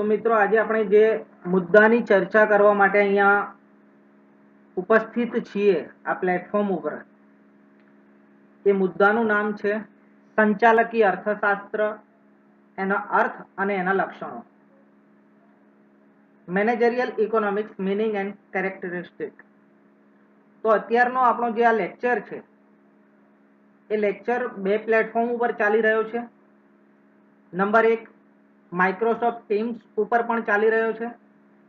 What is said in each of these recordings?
તો મિત્રો આજે આપણે જે મુદ્દાની ચર્ચા કરવા માટે અહીંયા ઉપસ્થિત છીએ આ પ્લેટફોર્મ ઉપર. એ મુદ્દાનું નામ છે સંચાલકીય અર્થશાસ્ત્ર, એના અર્થ અને એના લક્ષણો. Managerial economics meaning and characteristic તો અત્યારનો આપણો જે આ લેક્ચર છે, એ લેક્ચર બે પ્લેટફોર્મ ઉપર ચાલી રહ્યો છે. નંબર એક માઇક્રોસોફ્ટ ટીમ્સ ઉપર પણ ચાલી રહ્યો છે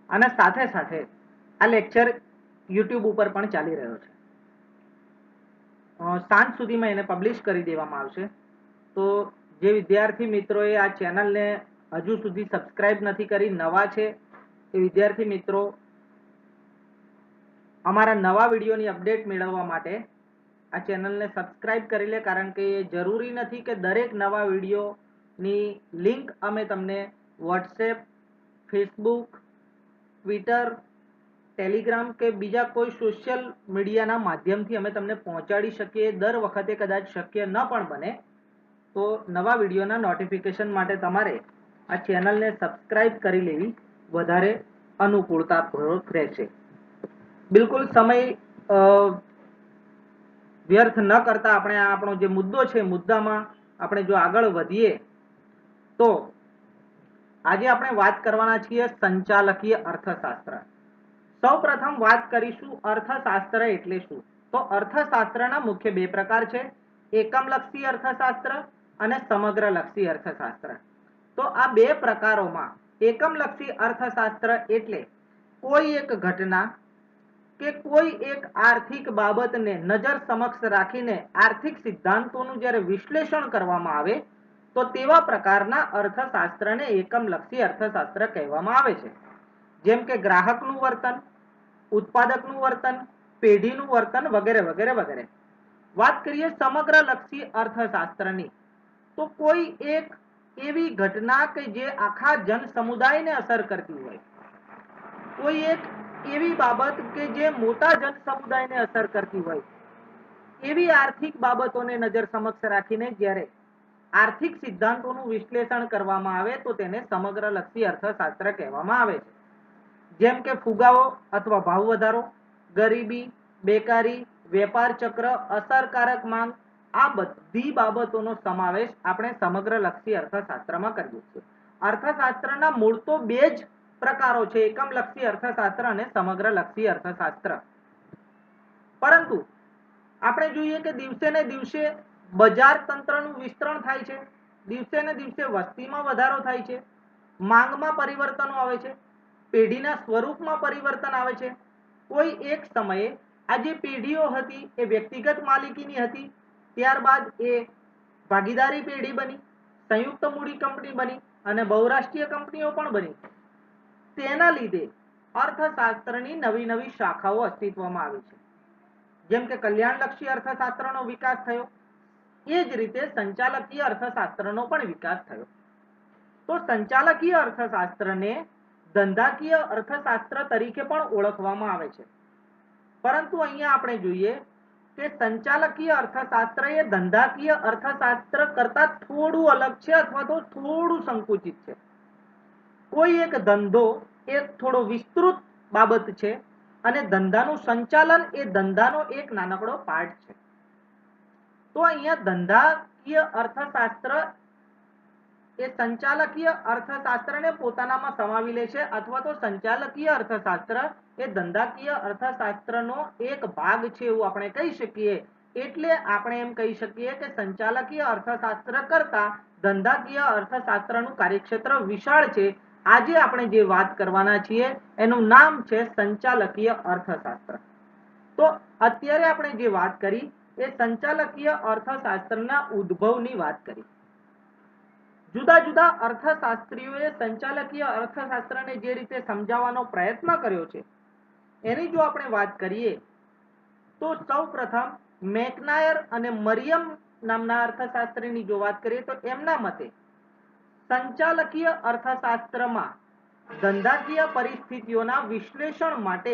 અને સાથે સાથે આ લેક્ચર યુટ્યુબ ઉપર પણ ચાલી રહ્યો છે. સાંજ સુધીમાં એને પબ્લિશ કરી દેવામાં આવશે. તો જે વિદ્યાર્થી મિત્રોએ આ ચેનલને હજુ સુધી સબસ્ક્રાઇબ નથી કરી, નવા છે, એ વિદ્યાર્થી મિત્રો, અમારા નવા વિડીયોની અપડેટ મેળવવા માટે આ ચેનલને સબસ્ક્રાઇબ કરી લે, કારણ કે એ જરૂરી નથી કે દરેક નવા વિડીયોની લિંક અમે તમને વોટ્સએપ ફેસબુક ટ્વિટર ટેલિગ્રામ કે બીજા કોઈ સોશિયલ મીડિયાના માધ્યમથી અમે તમને પહોંચાડી શકીએ. દર વખતે કદાચ શક્ય ન પણ બને, તો નવા વિડીયોના નોટિફિકેશન માટે તમારે આ ચેનલને સબસ્ક્રાઇબ કરી લેવી વધારે અનુકૂળતાપૂર્વક રહેશે. બિલકુલ સમય વ્યર્થ ન કરતા આપણે આપણો જે મુદ્દો છે, મુદ્દામાં આપણે જો આગળ વધીએ તો આજે આપણે વાત કરવાના છીએ સંચાલકીય અર્થશાસ્ત્ર. સૌપ્રથમ વાત કરીશું અર્થશાસ્ત્ર એટલે શું? તો અર્થશાસ્ત્રના મુખ્ય બે પ્રકાર છે, એકમલક્ષી અર્થશાસ્ત્ર અને સમગ્રલક્ષી અર્થશાસ્ત્ર. તો આ બે પ્રકારોમાં એકમલક્ષી અર્થશાસ્ત્ર એટલે કોઈ એક ઘટના કે કોઈ એક આર્થિક બાબતને નજર સમક્ષ રાખીને આર્થિક સિદ્ધાંતોનું જ્યારે વિશ્લેષણ કરવામાં આવે તો તેવા પ્રકારના અર્થશાસ્ત્રને એકમલક્ષી અર્થશાસ્ત્ર કહેવામાં આવે છે. જેમ કે ગ્રાહકનું વર્તન, ઉત્પાદકનું વર્તન, પેઢીનું વર્તન વગેરે વગેરે વગેરે. વાત કરીએ સમગ્ર લક્ષી અર્થશાસ્ત્રની, તો કોઈ એક એવી ઘટના કે જે આખા જન સમુદાયને અસર કરતી હોય. કોઈ એક એવી બાબત કે જે મોટા જન સમુદાયને અસર કરતી હોય. એવી આર્થિક બાબતોને નજર સમક્ષ રાખીને જ્યારે આર્થિક સિદ્ધાંતોનું વિશ્લેષણ કરવામાં આવે તો તેને સમગ્ર લક્ષી અર્થશાસ્ત્ર કહેવામાં આવે છે. જેમ કે ફુગાવો અથવા ભાવ વધારો, ગરીબી, બેકારી, વેપાર ચક્ર, અસરકારક માંગ, આ બધી બાબતોનો સમાવેશ આપણે સમગ્ર લક્ષી અર્થશાસ્ત્રમાં કરીએ છીએ. અર્થશાસ્ત્રના મૂળ તો બે જ પ્રકારો છે, એકમલક્ષી અર્થશાસ્ત્ર અને સમગ્ર લક્ષી અર્થશાસ્ત્ર. પરંતુ આપણે જોઈએ કે દિવસે ને દિવસે બજાર તંત્રનું વિસ્તરણ થાય છે. દિવસે ને દિવસે વસ્તીમાં વધારો થાય છે. માંગમાં પરિવર્તનો આવે છે. પેઢીના સ્વરૂપમાં પરિવર્તન આવે છે. કોઈ એક સમયે આ જે પેઢીઓ હતી એ વ્યક્તિગત માલિકીની હતી. ત્યારબાદ એ ભાગીદારી પેઢી બની, સંયુક્ત મૂડી કંપની બની અને બહુરાષ્ટ્રીય કંપનીઓ પણ બની. તેના લીધે અર્થશાસ્ત્રની નવી નવી શાખાઓ અસ્તિત્વમાં આવી છે. જેમ કે કલ્યાણલક્ષી અર્થશાસ્ત્રનો વિકાસ થયો એ જ રીતે સંચાલકીય અર્થશાસ્ત્રનો પણ વિકાસ થયો. તો સંચાલકીય અર્થશાસ્ત્રને ધંધાકીય અર્થશાસ્ત્ર તરીકે પણ ઓળખવામાં આવે છે. પરંતુ અહીંયા આપણે જોઈએ કે સંચાલકીય અર્થશાસ્ત્ર એ ધંધાકીય અર્થશાસ્ત્ર કરતા થોડું અલગ છે અથવા તો થોડું સંકુચિત છે. કોઈ એક ધંધો એ થોડો વિસ્તૃત બાબત છે અને ધંધાનું સંચાલન એ ધંધાનો એક નાનકડો પાર્ટ છે. તો અહીંયા ધંધાકીય અર્થશાસ્ત્ર એ સંચાલકીય અર્થશાસ્ત્રને પોતાનામાં સમાવી લે છે અથવા તો સંચાલકીય અર્થશાસ્ત્ર એ ધંધાકીય અર્થશાસ્ત્રનો એક ભાગ છે એવું આપણે કહી શકીએ. એટલે આપણે એમ કહી શકીએ કે સંચાલકીય અર્થશાસ્ત્ર કરતા ધંધાકીય અર્થશાસ્ત્રનું કાર્યક્ષેત્ર વિશાળ છે. આજે આપણે જે વાત કરવાના છીએ એનું નામ છે સંચાલકીય અર્થશાસ્ત્ર. તો અત્યારે આપણે જે વાત કરી એ સંચાલકીય અર્થશાસ્ત્રના ઉદ્ભવની વાત કરી. જુદા જુદા અર્થશાસ્ત્રીઓએ સંચાલકીય અર્થશાસ્ત્રને જે રીતે સમજાવવાનો પ્રયત્ન કર્યો છે, એની જો આપણે વાત કરીએ, તો સૌ પ્રથમ મેકનાયર અને મરિયમ નામના અર્થશાસ્ત્રીની જો વાત કરીએ, તો એમના મતે સંચાલકીય અર્થશાસ્ત્રમાં ધંધાકીય પરિસ્થિતિઓના વિશ્લેષણ માટે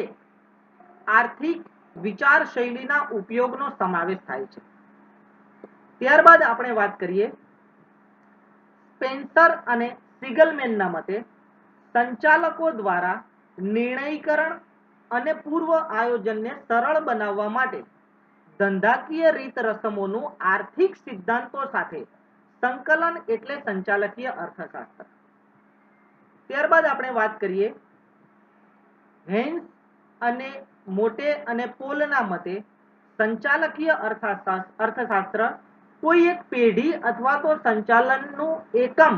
આર્થિક વિચાર શૈલીના ઉપયોગનો સમાવેશ થાય છે. ત્યારબાદ આપણે વાત કરીએ સ્પેન્સર અને સિગલમેનના મતે સંચાલકો દ્વારા નિર્ણયકરણ અને પૂર્વ આયોજનને સરળ બનાવવા માટે ધંધાકીય રીત રસમોનું આર્થિક સિદ્ધાંતો સાથે સંકલન એટલે સંચાલકીય અર્થશાસ્ત્ર. ત્યારબાદ આપણે વાત કરીએ હેન્સ અને મોટે અને પોલના મતે સંચાલકીય અર્થશાસ્ત્ર કોઈ એક પેઢી અથવા તો સંચાલનનું એકમ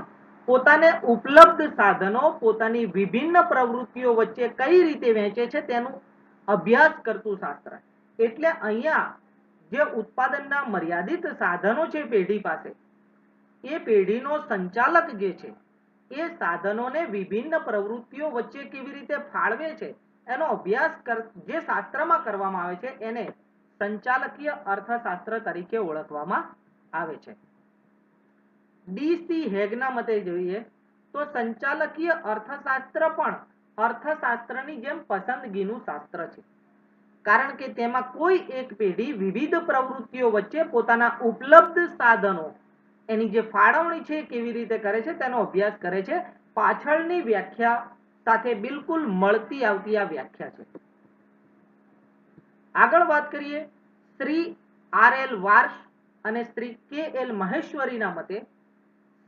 પોતાને ઉપલબ્ધ સાધનો, પોતાની વિભિન્ન પ્રવૃત્તિઓ વચ્ચે કઈ રીતે વહેંચે છે તેનું અભ્યાસ કરતું શાસ્ત્ર. એટલે અહીંયા જે ઉત્પાદનના મર્યાદિત સાધનો છે પેઢી પાસે, એ પેઢીનો સંચાલક જે છે, એ સાધનોને વિભિન્ન પ્રવૃત્તિઓ વચ્ચે કેવી રીતે ફાળવે છે એનો અભ્યાસ જે શાસ્ત્રમાં કરવામાં આવે છે, એને સંચાલકીય અર્થશાસ્ત્ર તરીકે ઓળખવામાં આવે છે. ડીસી હેગના મતે જોઈએ તો સંચાલકીય અર્થશાસ્ત્ર પણ અર્થશાસ્ત્રની જેમ પસંદગીનું શાસ્ત્ર છે. કારણ કે તેમાં કોઈ એક પેઢી વિવિધ પ્રવૃત્તિઓ વચ્ચે પોતાના ઉપલબ્ધ સાધનો, એની જે ફાળવણી છે, કેવી રીતે કરે છે, તેનો અભ્યાસ કરે છે. પાછળની વ્યાખ્યા સાથે બિલકુલ મળતી આવતી આ વ્યાખ્યા છે. આગળ વાત કરીએ શ્રી આર એલ વાર્ષ અને શ્રી કે એલ મહેશ્વરીના મતે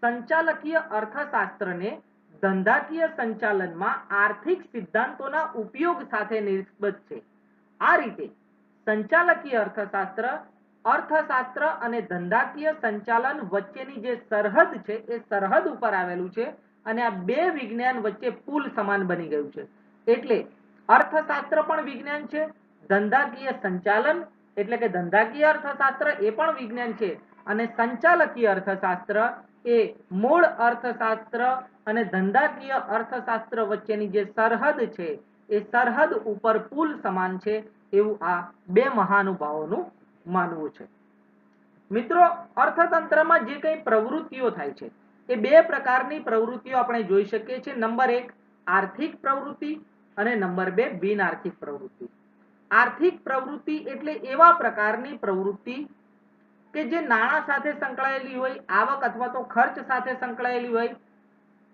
સંચાલકીય અર્થશાસ્ત્રને ધંધાકીય સંચાલનમાં આર્થિક સિદ્ધાંતોના ઉપયોગ સાથે નિસ્બત છે. આ રીતે સંચાલકીય અર્થશાસ્ત્ર અર્થશાસ્ત્ર અને ધંધાકીય સંચાલન વચ્ચેની જે સરહદ છે એ સરહદ ઉપર આવેલું છે અને આ બે વિજ્ઞાન વચ્ચે પુલ સમાન બની ગયું છે. એટલે અર્થશાસ્ત્ર પણ વિજ્ઞાન છે, ધંધાકીય સંચાલન, એટલે કે ધંધાકીય અર્થશાસ્ત્ર એ પણ વિજ્ઞાન છે, અને સંચાલકીય અર્થશાસ્ત્ર એ મૂળ અર્થશાસ્ત્ર અને ધંધાકીય અર્થશાસ્ત્ર વચ્ચેની જે સરહદ છે, એ સરહદ ઉપર પુલ સમાન છે એવું આ બે મહાનુભાવોનું માનવું છે. મિત્રો, અર્થતંત્રમાં જે કંઈ પ્રવૃત્તિઓ થાય છે એ બે પ્રકારની પ્રવૃત્તિઓ આપણે જોઈ શકીએ છીએ. નંબર એક, આર્થિક પ્રવૃત્તિ અને નંબર બે બિન આર્થિક પ્રવૃત્તિ. આર્થિક પ્રવૃત્તિ એટલે એવા પ્રકારની પ્રવૃત્તિ કે જે નાણાં સાથે સંકળાયેલી હોય, આવક અથવા તો ખર્ચ સાથે સંકળાયેલી હોય,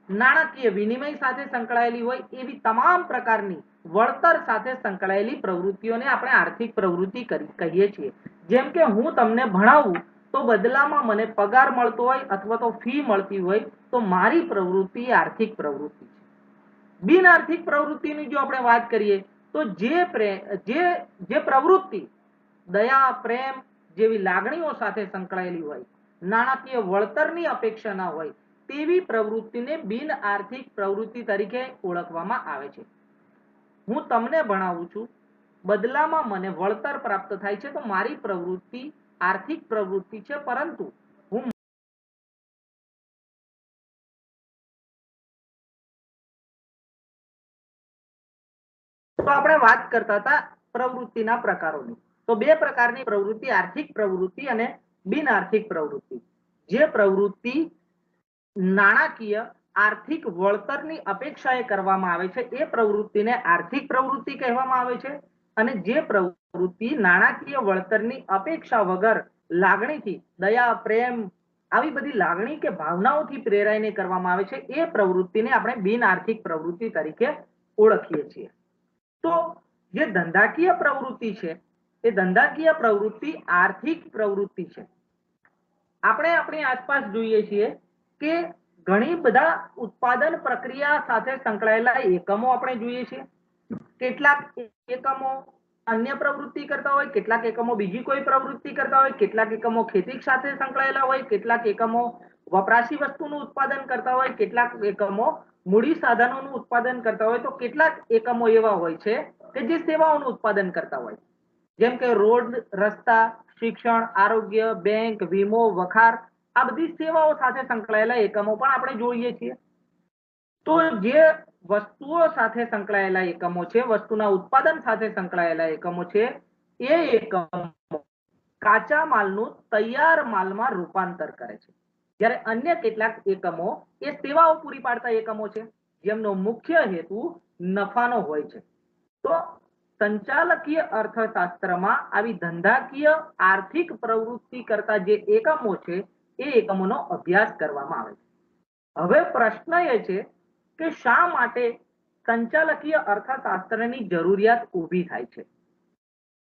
નાણાકીય વિનિમય સાથે સંકળાયેલી હોય, એવી તમામ પ્રકારની વળતર સાથે સંકળાયેલી પ્રવૃત્તિઓને આપણે આર્થિક પ્રવૃત્તિ કહીએ છીએ. જેમ કે હું તમને ભણાવું તો બદલામાં મને પગાર મળતો હોય અથવા તો ફી મળતી હોય, તો મારી પ્રવૃત્તિ આર્થિક પ્રવૃત્તિ છે. બિન આર્થિક પ્રવૃત્તિની જો આપણે વાત કરીએ, તો જે જે જે પ્રવૃત્તિ દયા, પ્રેમ જેવી લાગણીઓ સાથે સંકળાયેલી હોય, નાણાકીય વળતરની અપેક્ષા ના હોય, તેવી પ્રવૃત્તિને બિન આર્થિક પ્રવૃત્તિ તરીકે ઓળખવામાં આવે છે. હું તમને ભણાવું છું, બદલામાં મને વળતર પ્રાપ્ત થાય છે, તો મારી પ્રવૃત્તિ આર્થિક પ્રવૃત્તિ છે, પરંતુ હું તો આપણે વાત કરતા હતા પ્રવૃત્તિના પ્રકારોની. તો બે પ્રકારની પ્રવૃત્તિ, આર્થિક પ્રવૃત્તિ અને બિન આર્થિક પ્રવૃત્તિ. જે પ્રવૃત્તિ નાણાકીય આર્થિક વળતરની અપેક્ષાએ કરવામાં આવે છે, એ પ્રવૃત્તિને આર્થિક પ્રવૃત્તિ કહેવામાં આવે છે. અને જે પ્રવૃત્તિ નાણાકીય વળતરની અપેક્ષા વગર લાગણીથી, દયા, પ્રેમ, આવી બધી લાગણી કે ભાવનાઓથી પ્રેરાઈને કરવામાં આવે છે, એ પ્રવૃત્તિને આપણે બિન આર્થિક પ્રવૃત્તિ તરીકે ઓળખીએ છીએ. તો જે ધંધાકીય પ્રવૃત્તિ છે, એ ધંધાકીય પ્રવૃત્તિ આર્થિક પ્રવૃત્તિ છે. આપણે આપણી આસપાસ જોઈએ છીએ કે ઘણી બધા ઉત્પાદન પ્રક્રિયા સાથે સંકળાયેલા એકમો આપણે જોઈએ છીએ. કેટલાક એકમો અન્ય પ્રવૃત્તિ કરતા હોય, કેટલાક એકમો બીજી કોઈ પ્રવૃત્તિ કરતા હોય, કેટલાક એકમો ખેતી સાથે સંકળાયેલા હોય, કેટલાક એકમો વપરાશી વસ્તુનું ઉત્પાદન કરતા હોય, કેટલાક એકમો મૂડી સાધનોનું ઉત્પાદન કરતા હોય, તો કેટલાક એકમો એવા હોય છે કે જે સેવાઓનું ઉત્પાદન કરતા હોય. જેમ કે રોડ, રસ્તા, શિક્ષણ, આરોગ્ય, બેંક, વીમો, વખાર, આ બધી સેવાઓ સાથે સંકળાયેલા એકમો પણ આપણે જોઈએ છીએ. તો જે વસ્તુઓ સાથે સંકળાયેલા એકમો છે, વસ્તુના ઉત્પાદન સાથે સંકળાયેલા એકમો છે, એ એકમો કાચા માલનું તૈયાર માલમાં રૂપાંતર કરે છે. જ્યારે અન્ય કેટલાક એકમો એ સેવાઓ પૂરી પાડતા એકમો છે, જેમનો મુખ્ય હેતુ નફાનો હોય છે. તો સંચાલકીય અર્થશાસ્ત્રમાં આવી ધંધાકીય આર્થિક પ્રવૃત્તિ કરતા જે એકમો છે, એ એકમોનો અભ્યાસ કરવામાં આવે છે. હવે પ્રશ્ન એ છે કે શા માટે સંચાલકીય અર્થશાસ્ત્રની જરૂરિયાત ઊભી થાય છે?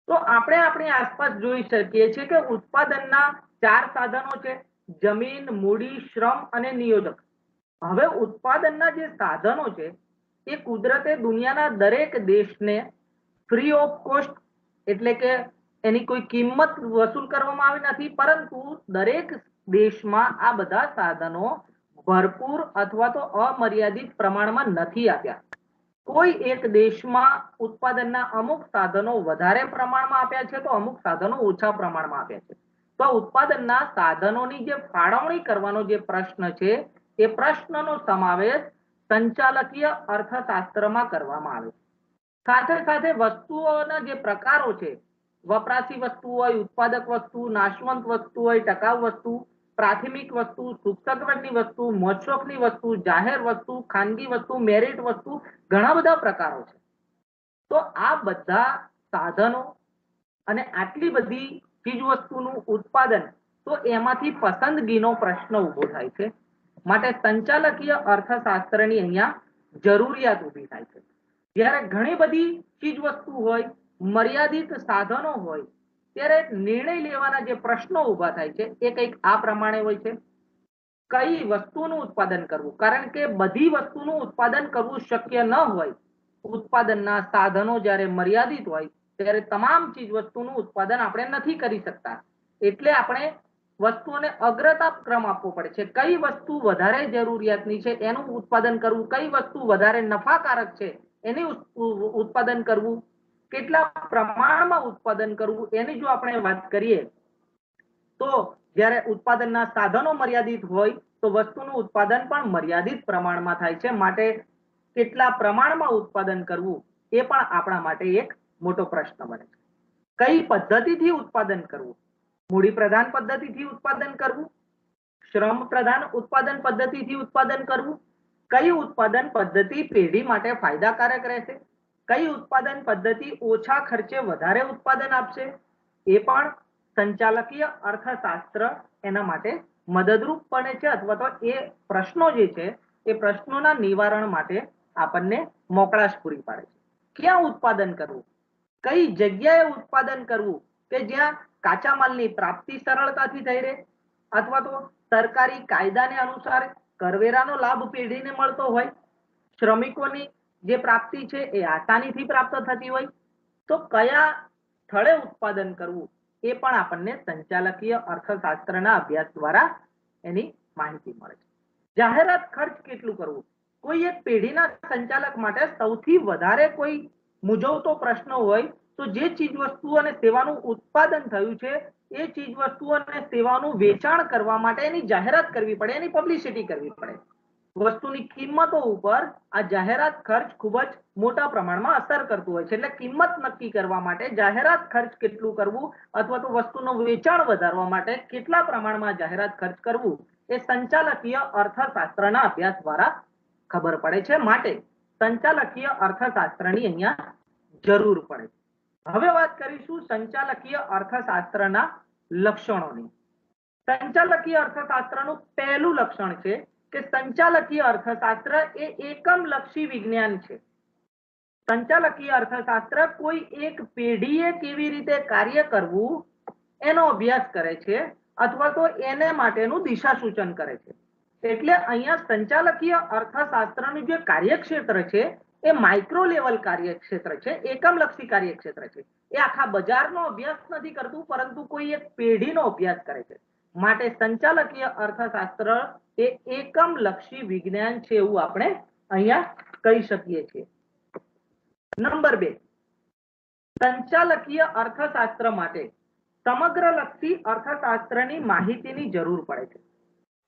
તો આપણે આપણી આસપાસ જોઈ શકીએ છીએ કે ઉત્પાદનના ચાર સાધનો છે, જમીન, મૂડી, શ્રમ અને નિયોજક. હવે ઉત્પાદનના જે સાધનો છે, એ કુદરતે દુનિયાના દરેક દેશને ફ્રી ઓફ કોસ્ટ એટલે કે એની કોઈ કિંમત વસૂલ કરવામાં આવી નથી, પરંતુ દરેક દેશમાં આ બધા સાધનો ભરપૂર અથવા તો અમર્યાદિત પ્રમાણમાં નથી આપ્યા. કોઈ એક દેશમાં ઉત્પાદનના અમુક સાધનો વધારે પ્રમાણમાં આપ્યા છે, તો અમુક સાધનો ઓછા પ્રમાણમાં આપ્યા છે. તો ઉત્પાદનના સાધનોની જે ફાળવણી કરવાનો જે પ્રશ્ન છે, એ પ્રશ્નનો સમાવેશ સંચાલકીય અર્થશાસ્ત્રમાં કરવામાં આવે છે. સાથે સાથે વસ્તુઓના જે પ્રકારો છે, વપરાશી વસ્તુ હોય, ઉત્પાદક વસ્તુ, નાશવંત વસ્તુ હોય, ટકાઉ વસ્તુ પ્રાથમિક વસ્તુ, સુખસગવડની વસ્તુ, મોજશોખની વસ્તુ, જાહેર વસ્તુ, ખાનગી વસ્તુ મેરિટ વસ્તુ, ઘણા બધા પ્રકારો છે. તો આ બધા સાધનો અને આટલી બધી ચીજ વસ્તુનું ઉત્પાદન, તો એમાંથી પસંદગીનો પ્રશ્ન ઊભો થાય છે. માટે સંચાલકીય અર્થશાસ્ત્રની અહીંયા જરૂરિયાત ઊભી થાય છે. જ્યારે ઘણી બધી ચીજ વસ્તુ હોય, મર્યાદિત સાધનો હોય ત્યારે નિર્ણય લેવાના જે પ્રશ્નો ઊભા થાય છે, એ કંઈક આ પ્રમાણે હોય છે. કઈ વસ્તુનું ઉત્પાદન કરવું? કારણ કે બધી વસ્તુનું ઉત્પાદન કરવું શક્ય ન હોય. ઉત્પાદનના સાધનો જ્યારે મર્યાદિત હોય, ત્યારે તમામ ચીજ વસ્તુનું ઉત્પાદન આપણે નથી કરી શકતા. એટલે આપણે વસ્તુઓને અગ્રતા ક્રમ આપવો પડે છે. કઈ વસ્તુ વધારે જરૂરિયાતની છે, એનું ઉત્પાદન કરવું? કઈ વસ્તુ વધારે નફાકારક છે, એની ઉત્પાદન કરવું? કેટલા પ્રમાણમાં ઉત્પાદન કરવું એની જો આપણે વાત કરીએ, તો જ્યારે ઉત્પાદનના સાધનો મર્યાદિત હોય, તો વસ્તુનું ઉત્પાદન પણ મર્યાદિત પ્રમાણમાં થાય છે. માટે કેટલા પ્રમાણમાં ઉત્પાદન કરવું એ પણ આપણા માટે એક મોટો પ્રશ્ન બને છે. કઈ પદ્ધતિથી ઉત્પાદન કરવું? મૂડી પ્રધાન પદ્ધતિથી ઉત્પાદન કરવું? શ્રમ પ્રધાન ઉત્પાદન પદ્ધતિથી ઉત્પાદન કરવું? કઈ ઉત્પાદન પદ્ધતિ પેઢી માટે ફાયદાકારક રહેશે? કઈ ઉત્પાદન પદ્ધતિ ઓછા ખર્ચે વધારે ઉત્પાદન આપશે? એ પણ સંચાલકીય અર્થશાસ્ત્ર એના માટે મદદરૂપ બને છે અથવા તો એ પ્રશ્નો જે છે, એ પ્રશ્નોના નિવારણ માટે આપણને મોકળાશ પૂરી પાડે છે. ક્યાં ઉત્પાદન કરવું? કઈ જગ્યાએ ઉત્પાદન કરવું? કે જ્યાં કાચા માલની પ્રાપ્તિ સરળતાથી થઈ રહે? અથવા તો સરકારી કાયદાને અનુસાર કરવેરાનો લાભ પેઢીને મળતો હોય? શ્રમિકોની જે પ્રાપ્તિ છે એ આસાનીથી પ્રાપ્ત થતી હોય, તો કયા સ્થળે ઉત્પાદન કરવું એ પણ આપણને સંચાલકીય અર્થશાસ્ત્રના અભ્યાસ દ્વારા એની માહિતી મળે છે. જાહેરાત ખર્ચ કેટલું કરવું? કોઈ એક પેઢીના સંચાલક માટે સૌથી વધારે કોઈ મૂંઝવતો પ્રશ્ન હોય, તો જે ચીજ વસ્તુ અને સેવાનું ઉત્પાદન થયું છે, એ ચીજ વસ્તુ અને સેવાનું વેચાણ કરવા માટે એની જાહેરાત કરવી પડે, એની પબ્લિસિટી કરવી પડે. વસ્તુની કિંમતો ઉપર આ જાહેરાત ખર્ચ ખૂબ જ મોટા પ્રમાણમાં અસર કરતું હોય છે. એટલે કિંમત નક્કી કરવા માટે જાહેરાત ખર્ચ કેટલું કરવું અથવા તો વસ્તુનું વેચાણ વધારવા માટે કેટલા પ્રમાણમાં જાહેરાત ખર્ચ કરવું એ સંચાલકીય અર્થશાસ્ત્રના અભ્યાસ દ્વારા ખબર પડે છે. માટે સંચાલકીય અર્થશાસ્ત્રની અહીંયા જરૂર પડે હવે વાત કરીશું સંચાલકીય અર્થશાસ્ત્રના લક્ષણોની. સંચાલકીય અર્થશાસ્ત્રનું પહેલું લક્ષણ છે કે સંચાલકીય અર્થશાસ્ત્ર એ એકમ લક્ષી વિજ્ઞાન છે. સંચાલકીય અર્થશાસ્ત્ર કોઈ એક પેઢીએ કેવી રીતે કાર્ય કરવું એનો અભ્યાસ કરે છે અથવા તો એને માટેનું દિશા સૂચન કરે છે. એટલે અહીંયા સંચાલકીય અર્થશાસ્ત્રનું જે કાર્યક્ષેત્ર છે એ માઇક્રો લેવલ કાર્યક્ષેત્ર છે, એકમલક્ષી કાર્યક્ષેત્ર છે. એ આખા બજારનો અભ્યાસ નથી કરતું, પરંતુ કોઈ એક પેઢીનો અભ્યાસ કરે છે. માટે સંચાલકીય અર્થશાસ્ત્ર એ એકમલક્ષી વિજ્ઞાન છે એવું આપણે અહીંયા કહી શકીએ છીએ. નંબર બે. સંચાલકીય અર્થશાસ્ત્ર માટે સમગ્રલક્ષી અર્થશાસ્ત્રની માહિતીની જરૂર પડે છે.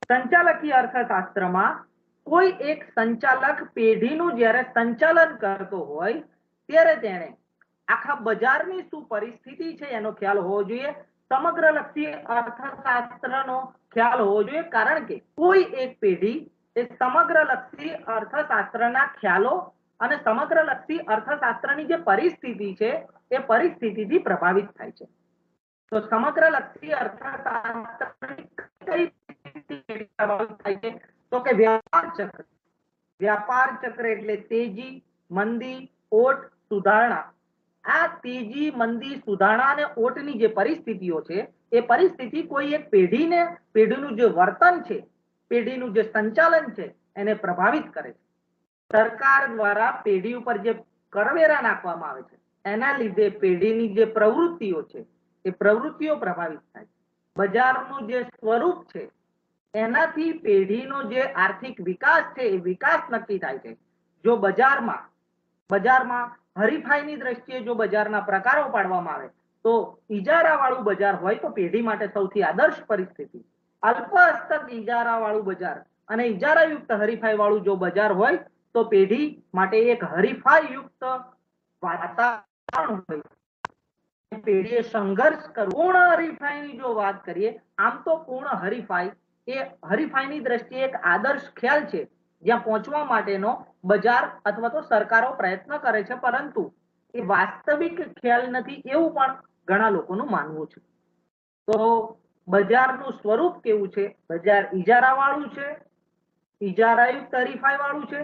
સંચાલકીય અર્થશાસ્ત્રમાં કોઈ એક સંચાલક પેઢીનું જ્યારે સંચાલન કરતો હોય, ત્યારે તેણે આખા બજારની શું પરિસ્થિતિ છે એનો ખ્યાલ હોવો જોઈએ. સમગ્રલક્ષી અર્થશાસ્ત્રનો ખ્યાલ હોવો જોઈએ, કારણ કે કોઈ એક પેઢી એ સમગ્રલક્ષી અર્થશાસ્ત્રના ખ્યાલો અને સમગ્રલક્ષી અર્થશાસ્ત્રની જે પરિસ્થિતિ છે, એ પરિસ્થિતિથી પ્રભાવિત થાય છે. તો સમગ્ર લક્ષી કઈ પ્રભાવિત થાય છે? તો કે વ્યાપાર ચક્ર. વ્યાપાર ચક્ર એટલે તેજી, મંદી, ઓટ, સુધારણા. આ તેજી મંદી સુધારણા અને ઓટની જે પરિસ્થિતિઓ છે, એ પરિસ્થિતિ કોઈ એક પેઢીને, પેઢીનું જે વર્તન છે, પેઢીનું જે સંચાલન છે, એને પ્રભાવિત કરે છે. સરકાર દ્વારા પેઢી ઉપર જે કરવેરા નાખવામાં આવે છે, એના લીધે પેઢીની જે પ્રવૃત્તિઓ છે, એ પ્રવૃત્તિઓ પ્રભાવિત થાય છે. બજારનું જે સ્વરૂપ છે, એનાથી પેઢીનો જે આર્થિક વિકાસ છે, એ વિકાસ નક્કી થાય છે. જો બજારમાં બજારમાં હરીફાઈની દ્રષ્ટિએ જો બજારના પ્રકારો પાડવામાં આવે, તો ઈજારા વાળું બજાર હોય તો પેઢી માટે સૌથી આદર્શ પરિસ્થિતિ. અલ્પ હસ્તક ઈજારા વાળું બજાર અને ઇજારાયુક્ત હરીફાઈ વાળું જો બજાર હોય, તો પેઢી માટે એક હરીફાઈ યુક્ત વાતાવરણ હોય. પેઢીએ સંઘર્ષ કરવો પૂર્ણ હરીફાઈની જો વાત કરીએ, આમ તો પૂર્ણ હરીફાઈ એ હરીફાઈની દ્રષ્ટિએ એક આદર્શ ખ્યાલ છે. જ્યાં પહોંચવા માટેનો બજાર અથવા તો સરકારો પ્રયત્ન કરે છે, પરંતુ એ વાસ્તવિક ખ્યાલ નથી એવું પણ ઘણા લોકોનું માનવું છે. તો બજારનું સ્વરૂપ કેવું છે? બજાર વાળું છે? ઇજારાયુક્ત હરીફાઈ વાળું છે?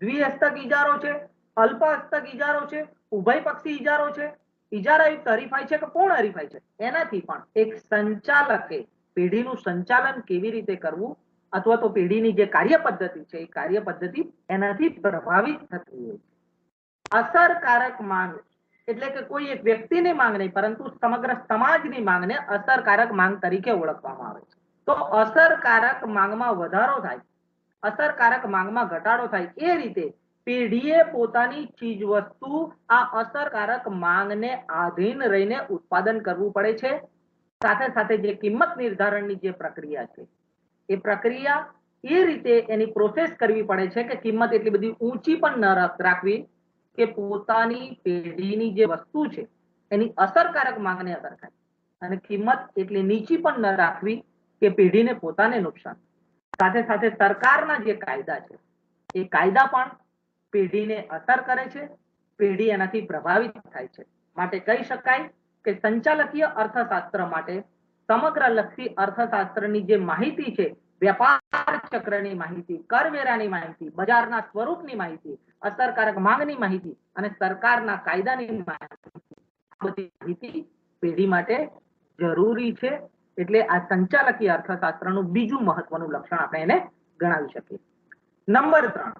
દ્વિહસ્તક ઈજારો છે? અલ્પ હસ્તક ઈજારો છે? ઉભય પક્ષી ઈજારો છે? ઇજારાયુક્ત હરીફાઈ છે કે પૂર્ણ હરીફાઈ છે? એનાથી પણ એક સંચાલકે, પેઢીનું સંચાલન કેવી રીતે કરવું અથવા તો પેઢીની જે કાર્ય પદ્ધતિ છે, એ કાર્ય પદ્ધતિ એનાથી પ્રભાવિત થતી હોય છે. અસરકારક માંગ એટલે કે કોઈ એક વ્યક્તિની માંગ નહીં, પરંતુ સમગ્ર સમાજની માંગને અસરકારક માંગ તરીકે ઓળખવામાં આવે છે. તો અસરકારક માંગમાં વધારો થાય, અસરકારક માંગમાં ઘટાડો થાય, એ રીતે પેઢીએ પોતાની ચીજ વસ્તુ આ અસરકારક માંગને આધીન રહીને ઉત્પાદન કરવું પડે છે. સાથે સાથે જે કિંમત નિર્ધારણની જે પ્રક્રિયા છે એ પ્રક્રિયા એ રીતે એની પ્રોસેસ કરવી પડે છે કે કિંમત એટલી બધી ઊંચી પણ ન રાખવી કે પોતાની પેઢીની જે વસ્તુ છે એની અસરકારક માંગને અસર થાય અને કિંમત એટલી નીચી પણ ન રાખવી કે પેઢીને પોતાને નુકસાન સાથે સાથે સરકારના જે કાયદા છે, એ કાયદા પણ પેઢીને અસર કરે છે, પેઢી એનાથી પ્રભાવિત થાય છે. માટે કહી શકાય કે સંચાલકીય અર્થશાસ્ત્ર માટે સમગ્ર લક્ષી અર્થશાસ્ત્રની જે માહિતી છે, વેપાર ચક્રની માહિતી, કરવેરાની માહિતી, બજારના સ્વરૂપની માહિતી, અસરકારક માંગની માહિતી અને સરકારના કાયદાની માહિતી પેઢી માટે જરૂરી છે. એટલે આ સંચાલકીય અર્થશાસ્ત્રનું બીજું મહત્વનું લક્ષણ આપણે એને ગણાવી શકીએ. નંબર ત્રણ,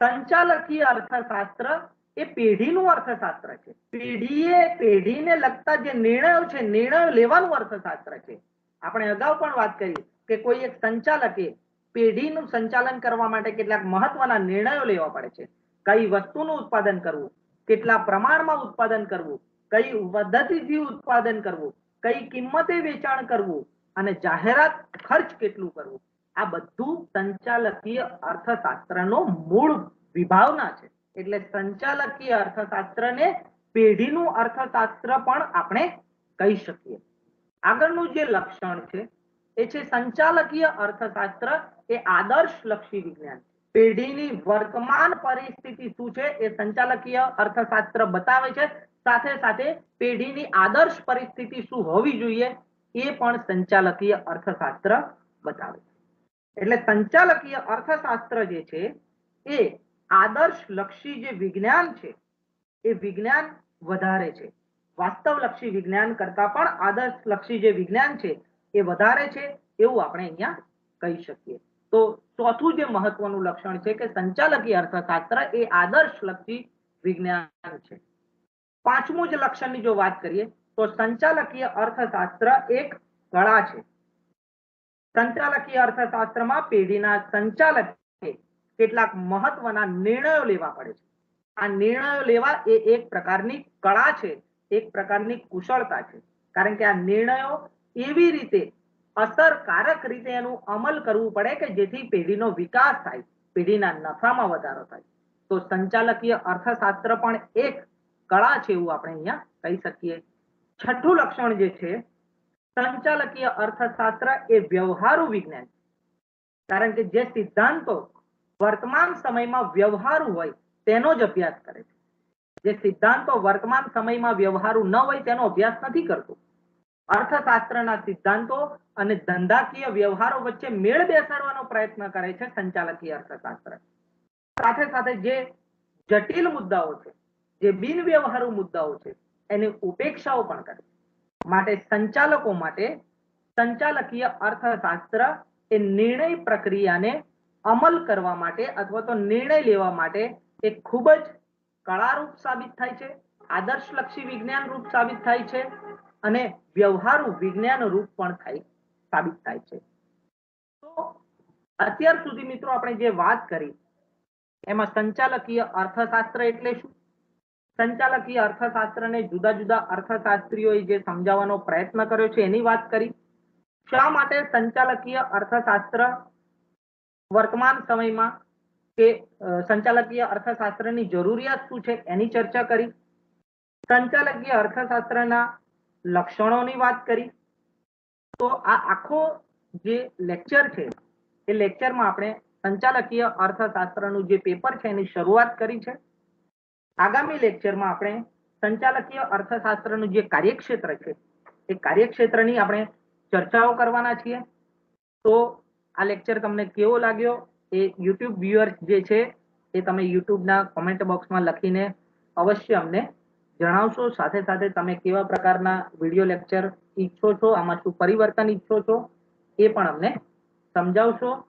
સંચાલકીય અર્થશાસ્ત્ર એ પેઢીનું અર્થશાસ્ત્ર છે. પેઢીએ પેઢીને લગતા જે નિર્ણયો છે, નિર્ણયો લેવાનું અર્થશાસ્ત્ર છે. આપણે અગાઉ પણ વાત કરી કે કોઈ એક સંચાલકે પેઢીનું સંચાલન કરવા માટે કેટલાક મહત્વના નિર્ણયો લેવા પડે છે. કઈ વસ્તુનું ઉત્પાદન કરવું, કેટલા પ્રમાણમાં ઉત્પાદન કરવું, કઈ પદ્ધતિથી ઉત્પાદન કરવું, કઈ કિંમતે વેચાણ કરવું અને જાહેરાત ખર્ચ કેટલું કરવું. આ બધું સંચાલકીય અર્થશાસ્ત્રનો મૂળ વિભાવના છે. એટલે સંચાલકીય અર્થશાસ્ત્રને પેઢીનું અર્થશાસ્ત્ર પણ આપણે કહી શકીએ. આગળનું જે લક્ષણ છે, એ છે સંચાલકીય અર્થશાસ્ત્ર એ આદર્શ લક્ષી વિજ્ઞાન. પેઢીની વર્તમાન પરિસ્થિતિ શું છે, એ સંચાલકીય અર્થશાસ્ત્ર બતાવે છે. સાથે સાથે પેઢીની આદર્શ પરિસ્થિતિ શું હોવી જોઈએ, એ પણ સંચાલકીય અર્થશાસ્ત્ર બતાવે છે. એટલે સંચાલકીય અર્થશાસ્ત્ર જે છે, એ આદર્શ લક્ષી જે વિજ્ઞાન છે, એ વિજ્ઞાન વધારે છે. વાસ્તવલક્ષી વિજ્ઞાન કરતા પણ આદર્શ લક્ષી જે વિજ્ઞાન છે, એ વધારે છે એવું આપણે અહીંયા કહી શકીએ. તો ચોથું જે મહત્વનું લક્ષણ છે કે સંચાલકીય અર્થશાસ્ત્ર એ આદર્શ લક્ષી વિજ્ઞાન છે. પાંચમું જ લક્ષણની જો વાત કરીએ, તો સંચાલકીય અર્થશાસ્ત્ર એક કળા છે. સંચાલકીય અર્થશાસ્ત્રમાં પેઢીના સંચાલકે કેટલાક મહત્વના નિર્ણયો લેવા પડે છે. આ નિર્ણયો લેવા એ એક પ્રકારની કળા છે, એક પ્રકારની કુશળતા છે. કારણ કે આ નિર્ણયો એવી રીતે અસરકારક રીતે એનું અમલ કરવું પડે કે જેથી પેઢીનો વિકાસ થાય, પેઢીના નફામાં વધારો થાય. તો સંચાલકીય અર્થશાસ્ત્ર પણ એક કળા છે એવું આપણે અહીંયા કહી શકીએ. છઠ્ઠું લક્ષણ જે છે, સંચાલકીય અર્થશાસ્ત્ર એ વ્યવહારુ વિજ્ઞાન કારણ કે જે સિદ્ધાંતો વર્તમાન સમયમાં વ્યવહારુ હોય તેનો જ અભ્યાસ કરે છે. જે સિદ્ધાંતો વર્તમાન સમયમાં વ્યવહારુ ન હોય તેનો અભ્યાસ નથી કરતો. અર્થશાસ્ત્રના સિદ્ધાંતો અને ધંધાકીય વ્યવહારો વચ્ચે મેળ બેસાડવાનો પ્રયત્ન કરે છે સંચાલકીય અર્થશાસ્ત્ર. સાથે સાથે જે જટિલ મુદ્દાઓ છે, જે બિનવ્યવહારુ મુદ્દાઓ છે, એની ઉપેક્ષાઓ પણ કરે માટે સંચાલકો માટે સંચાલકીય અર્થશાસ્ત્ર એ નિર્ણય પ્રક્રિયાને અમલ કરવા માટે અથવા તો નિર્ણય લેવા માટે એ ખૂબ જ કળારૂપ સાબિત થાય છે, આદર્શલક્ષી વિજ્ઞાન રૂપ સાબિત થાય છે અને વ્યવહારુ વિજ્ઞાન રૂપ પણ થાય, સાબિત થાય છે. તો અત્યાર સુધી મિત્રો આપણે જે વાત કરી, એમાં સંચાલકીય અર્થશાસ્ત્ર એટલે શું? સંચાલકીય અર્થશાસ્ત્રને જુદા જુદા અર્થશાસ્ત્રીઓએ જે સમજાવવાનો પ્રયત્ન કર્યો છે એની વાત કરી. શા માટે સંચાલકીય અર્થશાસ્ત્ર વર્તમાન સમયમાં કે સંચાલકીય અર્થશાસ્ત્રની જરૂરિયાત શું છે એની ચર્ચા કરી. સંચાલકીય અર્થશાસ્ત્રના લક્ષણોની વાત કરી. તો આ આખો જે લેક્ચર છે, એ લેક્ચરમાં આપણે સંચાલકીય અર્થશાસ્ત્રનું જે પેપર છે એની શરૂઆત કરી છે. આગામી લેક્ચરમાં આપણે સંચાલકીય અર્થશાસ્ત્રનું જે કાર્યક્ષેત્ર છે, એ કાર્યક્ષેત્રની આપણે ચર્ચાઓ કરવાના છીએ. તો આ લેક્ચર તમને કેવો લાગ્યો? એ યુટ્યુબ વ્યુઅર્સ જે છે, એ તમે યુટ્યુબના કોમેન્ટ બોક્સમાં લખીને અવશ્ય અમને જણાવશો. સાથે સાથે તમે કેવા પ્રકારના વીડિયો લેક્ચર ઈચ્છો છો, આમાં શું પરિવર્તન ઈચ્છો છો, એ પણ અમને સમજાવશો.